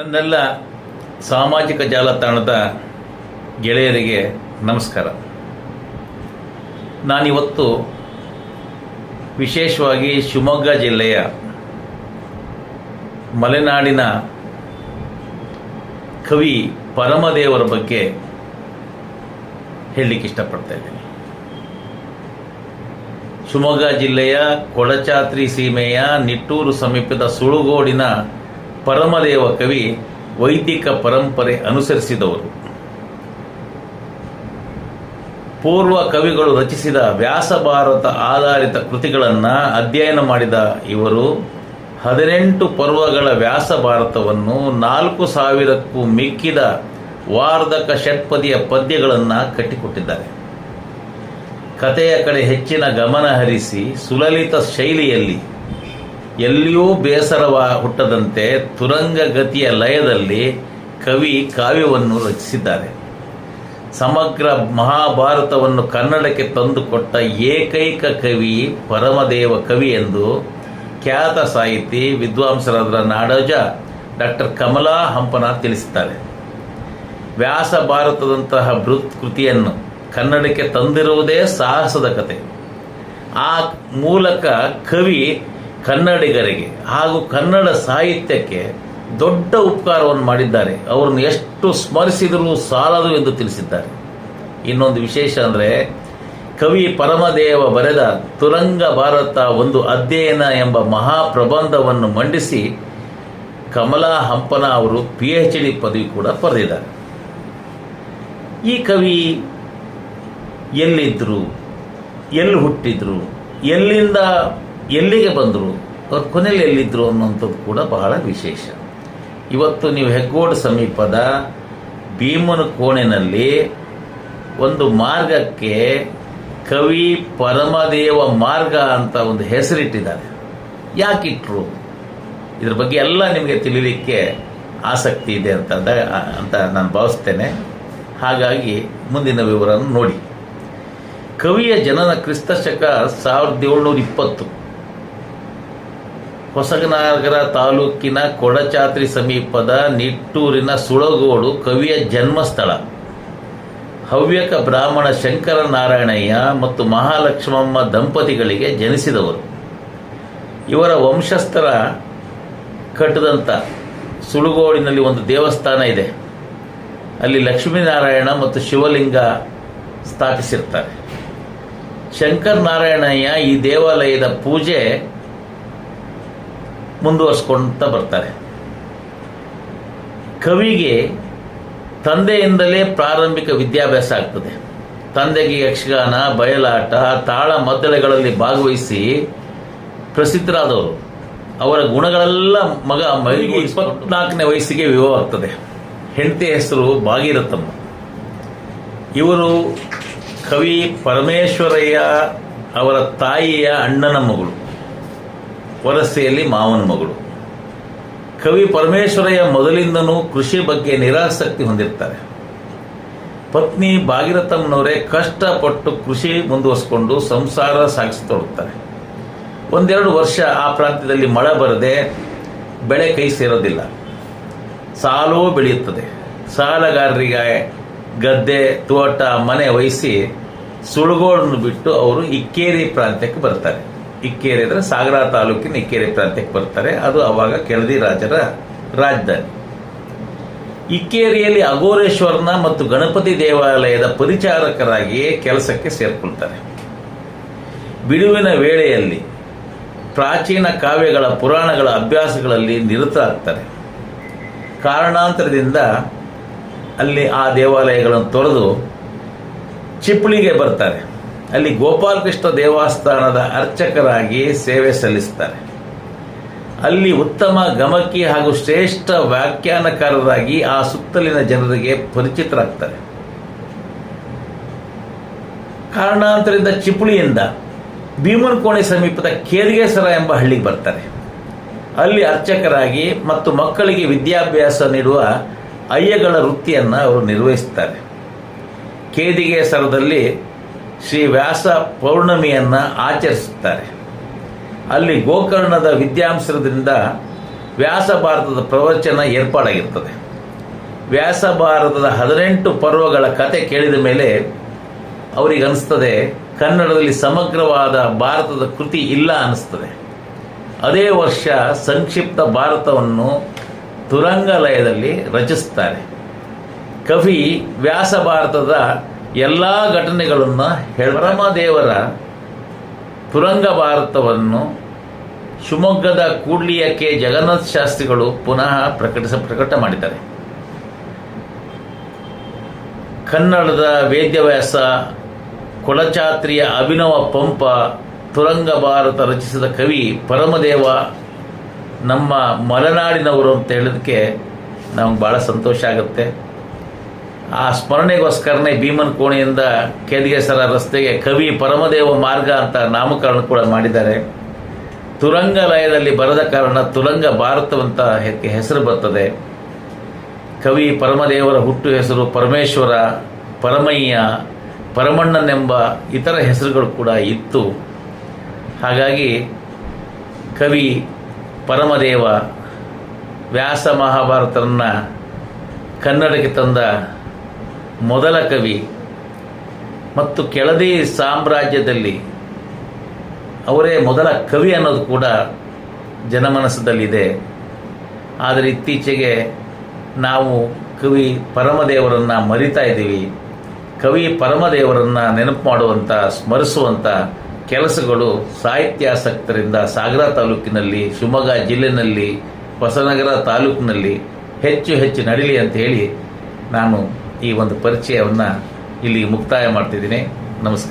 ನನ್ನೆಲ್ಲ ಸಾಮಾಜಿಕ ಜಾಲತಾಣದ ಗೆಳೆಯರಿಗೆ ನಮಸ್ಕಾರ. ನಾನಿವತ್ತು ವಿಶೇಷವಾಗಿ ಶಿವಮೊಗ್ಗ ಜಿಲ್ಲೆಯ ಮಲೆನಾಡಿನ ಕವಿ ಪರಮದೇವರ ಬಗ್ಗೆ ಹೇಳಲಿಕ್ಕೆ ಇಷ್ಟಪಡ್ತಾ ಇದ್ದೀನಿ. ಶಿವಮೊಗ್ಗ ಜಿಲ್ಲೆಯ ಕೊಡಚಾತ್ರಿ ಸೀಮೆಯ ನಿಟ್ಟೂರು ಸಮೀಪದ ಸುಳುಗೋಡಿನ ಪರಮದೇವ ಕವಿ ವೈದಿಕ ಪರಂಪರೆ ಅನುಸರಿಸಿದವರು. ಪೂರ್ವ ಕವಿಗಳು ರಚಿಸಿದ ವ್ಯಾಸಭಾರತ ಆಧಾರಿತ ಕೃತಿಗಳನ್ನು ಅಧ್ಯಯನ ಮಾಡಿದ ಇವರು ಹದಿನೆಂಟು ಪರ್ವಗಳ ವ್ಯಾಸಭಾರತವನ್ನು ನಾಲ್ಕು ಸಾವಿರಕ್ಕೂ ಮಿಕ್ಕಿದ ವಾರ್ಧಕ ಷಟ್ಪದಿಯ ಪದ್ಯಗಳನ್ನು ಕಟ್ಟಿಕೊಟ್ಟಿದ್ದಾರೆ. ಕಥೆಯ ಕಡೆ ಹೆಚ್ಚಿನ ಗಮನ ಹರಿಸಿ ಸುಲಲಿತ ಶೈಲಿಯಲ್ಲಿ ಎಲ್ಲಿಯೂ ಬೇಸರವ ಹುಟ್ಟದಂತೆ ತುರಂಗಗತಿಯ ಲಯದಲ್ಲಿ ಕವಿ ಕಾವ್ಯವನ್ನು ರಚಿಸಿದ್ದಾರೆ. ಸಮಗ್ರ ಮಹಾಭಾರತವನ್ನು ಕನ್ನಡಕ್ಕೆ ತಂದುಕೊಟ್ಟ ಏಕೈಕ ಕವಿ ಪರಮದೇವ ಕವಿ ಎಂದು ಖ್ಯಾತ ಸಾಹಿತಿ ವಿದ್ವಾಂಸರಾದ ನಾಡೋಜ ಡಾಕ್ಟರ್ ಕಮಲಾ ಹಂಪನ ತಿಳಿಸುತ್ತಾರೆ ವ್ಯಾಸ ಭಾರತದಂತಹ ಬೃಹತ್ ಕೃತಿಯನ್ನು ಕನ್ನಡಕ್ಕೆ ತಂದಿರುವುದೇ ಸಾಹಸದ ಕತೆ. ಆ ಮೂಲಕ ಕವಿ ಕನ್ನಡಿಗರಿಗೆ ಹಾಗೂ ಕನ್ನಡ ಸಾಹಿತ್ಯಕ್ಕೆ ದೊಡ್ಡ ಉಪಕಾರವನ್ನು ಮಾಡಿದ್ದಾರೆ. ಅವರನ್ನು ಎಷ್ಟು ಸ್ಮರಿಸಿದರೂ ಸಾಲದು ಎಂದು ತಿಳಿಸಿದ್ದಾರೆ. ಇನ್ನೊಂದು ವಿಶೇಷ ಅಂದರೆ ಕವಿ ಪರಮದೇವ ಬರೆದ ತುರಂಗ ಭಾರತ ಒಂದು ಅಧ್ಯಯನ ಎಂಬ ಮಹಾಪ್ರಬಂಧವನ್ನು ಮಂಡಿಸಿ ಕಮಲಾ ಹಂಪನ ಅವರು ಪಿ ಎಚ್ ಡಿ ಪದವಿ ಕೂಡ ಪಡೆದಿದ್ದಾರೆ. ಈ ಕವಿ ಎಲ್ಲಿದ್ದರು? ಎಲ್ಲಿ ಹುಟ್ಟಿದ್ರು? ಎಲ್ಲಿಂದ ಎಲ್ಲಿಗೆ ಬಂದರು? ಅವ್ರ ಕೊನೆಯಲ್ಲಿ ಎಲ್ಲಿದ್ದರು ಅನ್ನುವಂಥದ್ದು ಕೂಡ ಬಹಳ ವಿಶೇಷ. ಇವತ್ತು ನೀವು ಹೆಗ್ಗೋಡು ಸಮೀಪದ ಭೀಮನ ಕೋಣೆನಲ್ಲಿ ಒಂದು ಮಾರ್ಗಕ್ಕೆ ಕವಿ ಪರಮದೇವ ಮಾರ್ಗ ಅಂತ ಒಂದು ಹೆಸರಿಟ್ಟಿದ್ದಾರೆ. ಯಾಕಿಟ್ರು? ಇದ್ರ ಬಗ್ಗೆ ಎಲ್ಲ ನಿಮಗೆ ತಿಳಿಲಿಕ್ಕೆ ಆಸಕ್ತಿ ಇದೆ ಅಂತ ಅಂತ ನಾನು ಭಾವಿಸ್ತೇನೆ. ಹಾಗಾಗಿ ಮುಂದಿನ ವಿವರವನ್ನು ನೋಡಿ. ಕವಿಯ ಜನನ ಕ್ರಿಸ್ತಶಕ ಸಾವಿರದ ಏಳ್ನೂರ ಇಪ್ಪತ್ತು. ಹೊಸನಗರ ತಾಲೂಕಿನ ಕೊಡಚಾತ್ರಿ ಸಮೀಪದ ನಿಟ್ಟೂರಿನ ಸುಳಗೋಡು ಕವಿಯ ಜನ್ಮಸ್ಥಳ. ಹವ್ಯಕ ಬ್ರಾಹ್ಮಣ ಶಂಕರ ನಾರಾಯಣಯ್ಯ ಮತ್ತು ಮಹಾಲಕ್ಷ್ಮಮ್ಮ ದಂಪತಿಗಳಿಗೆ ಜನಿಸಿದವರು. ಇವರ ವಂಶಸ್ಥರ ಕಟ್ಟಿದಂಥ ಸುಳುಗೋಡಿನಲ್ಲಿ ಒಂದು ದೇವಸ್ಥಾನ ಇದೆ. ಅಲ್ಲಿ ಲಕ್ಷ್ಮೀನಾರಾಯಣ ಮತ್ತು ಶಿವಲಿಂಗ ಸ್ಥಾಪಿಸಿರ್ತಾರೆ. ಶಂಕರ್ ನಾರಾಯಣಯ್ಯ ಈ ದೇವಾಲಯದ ಪೂಜೆ ಮುಂದುವರ್ಸ್ಕೊಂತ ಬರ್ತಾರೆ. ಕವಿಗೆ ತಂದೆಯಿಂದಲೇ ಪ್ರಾರಂಭಿಕ ವಿದ್ಯಾಭ್ಯಾಸ ಆಗ್ತದೆ. ತಂದೆಗೆ ಯಕ್ಷಗಾನ ಬಯಲಾಟ ತಾಳ ಮದ್ದಳೆಗಳಲ್ಲಿ ಭಾಗವಹಿಸಿ ಪ್ರಸಿದ್ಧರಾದವರು. ಅವರ ಗುಣಗಳೆಲ್ಲ ಮಗ ಮೈಗೆ ಇಪ್ಪತ್ನಾಲ್ಕನೇ ವಯಸ್ಸಿಗೆ ವಿವಾಹ ಆಗ್ತದೆ ಹೆಂಡತಿ ಹೆಸರು ಭಾಗೀರಥಮ್ಮ. ಇವರು ಕವಿ ಪರಮೇಶ್ವರಯ್ಯ ಅವರ ತಾಯಿಯ ಅಣ್ಣನ ಮಗಳು. ವರಸೆಯಲ್ಲಿ ಮಾವನ ಮಗಳು. ಕವಿ ಪರಮೇಶ್ವರಯ್ಯ ಮೊದಲಿಂದನೂ ಕೃಷಿ ಬಗ್ಗೆ ನಿರಾಸಕ್ತಿ ಹೊಂದಿರ್ತಾರೆ. ಪತ್ನಿ ಭಾಗೀರಥಮ್ಮನವರೇ ಕಷ್ಟಪಟ್ಟು ಕೃಷಿ ಮುಂದುವರಿಸಿಕೊಂಡು ಸಂಸಾರ ಸಾಗಿಸತೊಡಗ್ತಾರೆ ಒಂದೆರಡು ವರ್ಷ ಆ ಪ್ರಾಂತ್ಯದಲ್ಲಿ ಮಳೆ ಬರದೆ ಬೆಳೆ ಕೈ ಸೇರೋದಿಲ್ಲ. ಸಾಲೂ ಬೆಳೆಯುತ್ತದೆ. ಸಾಲಗಾರರಿಗೆ ಗದ್ದೆ, ತೋಟ, ಮನೆ ವಹಿಸಿ ಸುಳುಗೋಡನ್ನು ಬಿಟ್ಟು ಅವರು ಇಕ್ಕೇರಿ ಪ್ರಾಂತ್ಯಕ್ಕೆ ಬರ್ತಾರೆ. ಇಕ್ಕೇರಿ ಅಂದರೆ ಸಾಗರ ತಾಲೂಕಿನ ಇಕ್ಕೇರಿ ಪ್ರಾಂತ್ಯಕ್ಕೆ ಬರ್ತಾರೆ. ಅದು ಅವಾಗ ಕೆಳದಿ ರಾಜರ ರಾಜಧಾನಿ. ಇಕ್ಕೇರಿಯಲ್ಲಿ ಅಘೋರೇಶ್ವರನ ಮತ್ತು ಗಣಪತಿ ದೇವಾಲಯದ ಪರಿಚಾರಕರಾಗಿ ಕೆಲಸಕ್ಕೆ ಸೇರ್ಕೊಳ್ತಾರೆ. ಬಿಡುವಿನ ವೇಳೆಯಲ್ಲಿ ಪ್ರಾಚೀನ ಕಾವ್ಯಗಳ ಪುರಾಣಗಳ ಅಭ್ಯಾಸಗಳಲ್ಲಿ ನಿರತರಾಗ್ತಾರೆ. ಕಾರಣಾಂತರದಿಂದ ಅಲ್ಲಿ ಆ ದೇವಾಲಯಗಳನ್ನು ತೊರೆದು ಚಿಪ್ಪಳಿಗೆ ಬರ್ತಾರೆ. ಅಲ್ಲಿ ಗೋಪಾಲಕೃಷ್ಣ ದೇವಸ್ಥಾನದ ಅರ್ಚಕರಾಗಿ ಸೇವೆ ಸಲ್ಲಿಸ್ತಾರೆ. ಅಲ್ಲಿ ಉತ್ತಮ ಗಮಕಿ ಹಾಗೂ ಶ್ರೇಷ್ಠ ವ್ಯಾಖ್ಯಾನಕಾರರಾಗಿ ಆ ಸುತ್ತಲಿನ ಜನರಿಗೆ ಪರಿಚಿತರಾಗ್ತಾರೆ. ಕಾರಣಾಂತರದಿಂದ ಚಿಪುಳಿಯಿಂದ ಭೀಮನಕೋಣೆ ಸಮೀಪದ ಕೇರ್ಗೇಸರ ಎಂಬ ಹಳ್ಳಿಗೆ ಬರ್ತಾರೆ. ಅಲ್ಲಿ ಅರ್ಚಕರಾಗಿ ಮತ್ತು ಮಕ್ಕಳಿಗೆ ವಿದ್ಯಾಭ್ಯಾಸ ನೀಡುವ ಅಯ್ಯಗಳ ವೃತ್ತಿಯನ್ನು ಅವರು ನಿರ್ವಹಿಸ್ತಾರೆ. ಕೇದಿಗೇಸರದಲ್ಲಿ ಶ್ರೀ ವ್ಯಾಸ ಪೌರ್ಣಮಿಯನ್ನು ಆಚರಿಸುತ್ತಾರೆ. ಅಲ್ಲಿ ಗೋಕರ್ಣದ ವಿದ್ಯಾಂಸರದಿಂದ ವ್ಯಾಸ ಭಾರತದ ಪ್ರವಚನ ಏರ್ಪಾಡಾಗಿರ್ತದೆ. ವ್ಯಾಸ ಭಾರತದ ಹದಿನೆಂಟು ಪರ್ವಗಳ ಕತೆ ಕೇಳಿದ ಮೇಲೆ ಅವರಿಗೆ ಅನಿಸ್ತದೆ ಕನ್ನಡದಲ್ಲಿ ಸಮಗ್ರವಾದ ಭಾರತದ ಕೃತಿ ಇಲ್ಲ ಅನಿಸ್ತದೆ ಅದೇ ವರ್ಷ ಸಂಕ್ಷಿಪ್ತ ಭಾರತವನ್ನು ತುರಂಗಲಯದಲ್ಲಿ ರಚಿಸ್ತಾರೆ ಕವಿ ವ್ಯಾಸ ಭಾರತದ ಎಲ್ಲ ಘಟನೆಗಳನ್ನು ಹೆಳರಮದೇವರ ತುರಂಗ ಭಾರತವನ್ನು ಶಿವಮೊಗ್ಗದ ಕೂಡ್ಲಿಯಕ್ಕೆ ಕೆ. ಜಗನ್ನಾಥ ಶಾಸ್ತ್ರಿಗಳು ಪುನಃ ಪ್ರಕಟಿಸ, ಪ್ರಕಟ ಮಾಡಿದ್ದಾರೆ. ಕನ್ನಡದ ವೇದ್ಯವ್ಯಾಸ ಕೊಳಚಾತ್ರಿಯ ಅಭಿನವ ಪಂಪ ತುರಂಗ ಭಾರತ ರಚಿಸಿದ ಕವಿ ಪರಮದೇವ ನಮ್ಮ ಮಲೆನಾಡಿನವರು ಅಂತ ಹೇಳೋದಕ್ಕೆ ನಮ್ಗೆ ಭಾಳ ಸಂತೋಷ ಆಗುತ್ತೆ. ಆ ಸ್ಮರಣೆಗೋಸ್ಕರನೇ ಭೀಮನ್ ಕೋಣೆಯಿಂದ ಕೇದಿಗೆಸರ ರಸ್ತೆಗೆ ಕವಿ ಪರಮದೇವ ಮಾರ್ಗ ಅಂತ ನಾಮಕರಣ ಕೂಡ ಮಾಡಿದ್ದಾರೆ. ತುರಂಗ ಲಯದಲ್ಲಿ ಬರದ ಕಾರಣ ತುರಂಗ ಭಾರತವಂತ ಹೆಸರು ಬರ್ತದೆ. ಕವಿ ಪರಮದೇವರ ಹುಟ್ಟು ಹೆಸರು ಪರಮೇಶ್ವರ, ಪರಮಯ್ಯ, ಪರಮಣ್ಣನೆಂಬ ಇತರ ಹೆಸರುಗಳು ಕೂಡ ಇತ್ತು. ಹಾಗಾಗಿ ಕವಿ ಪರಮದೇವ ವ್ಯಾಸ ಮಹಾಭಾರತರನ್ನು ಕನ್ನಡಕ್ಕೆ ತಂದ ಮೊದಲ ಕವಿ ಮತ್ತು ಕೆಳದಿ ಸಾಮ್ರಾಜ್ಯದಲ್ಲಿ ಅವರೇ ಮೊದಲ ಕವಿ ಅನ್ನೋದು ಕೂಡ ಜನಮನಸ್ಸದಲ್ಲಿದೆ ಆದರೆ ಇತ್ತೀಚೆಗೆ ನಾವು ಕವಿ ಪರಮದೇವರನ್ನು ಮರಿತಾ ಇದ್ದೀವಿ. ಕವಿ ಪರಮದೇವರನ್ನು ನೆನಪು ಮಾಡುವಂಥ ಸ್ಮರಿಸುವಂಥ ಕೆಲಸಗಳು ಸಾಹಿತ್ಯಾಸಕ್ತರಿಂದ ಸಾಗರ ತಾಲೂಕಿನಲ್ಲಿ, ಶಿವಮೊಗ್ಗ ಜಿಲ್ಲೆನಲ್ಲಿ ಹೊಸನಗರ ತಾಲೂಕಿನಲ್ಲಿ ಹೆಚ್ಚು ಹೆಚ್ಚು ನಡೀಲಿ ಅಂತ ಹೇಳಿ ನಾನು ಈ ಒಂದು ಪರಿಚಯವನ್ನು ಇಲ್ಲಿ ಮುಕ್ತಾಯ ಮಾಡ್ತಿದ್ದೀನಿ. ನಮಸ್ಕಾರ.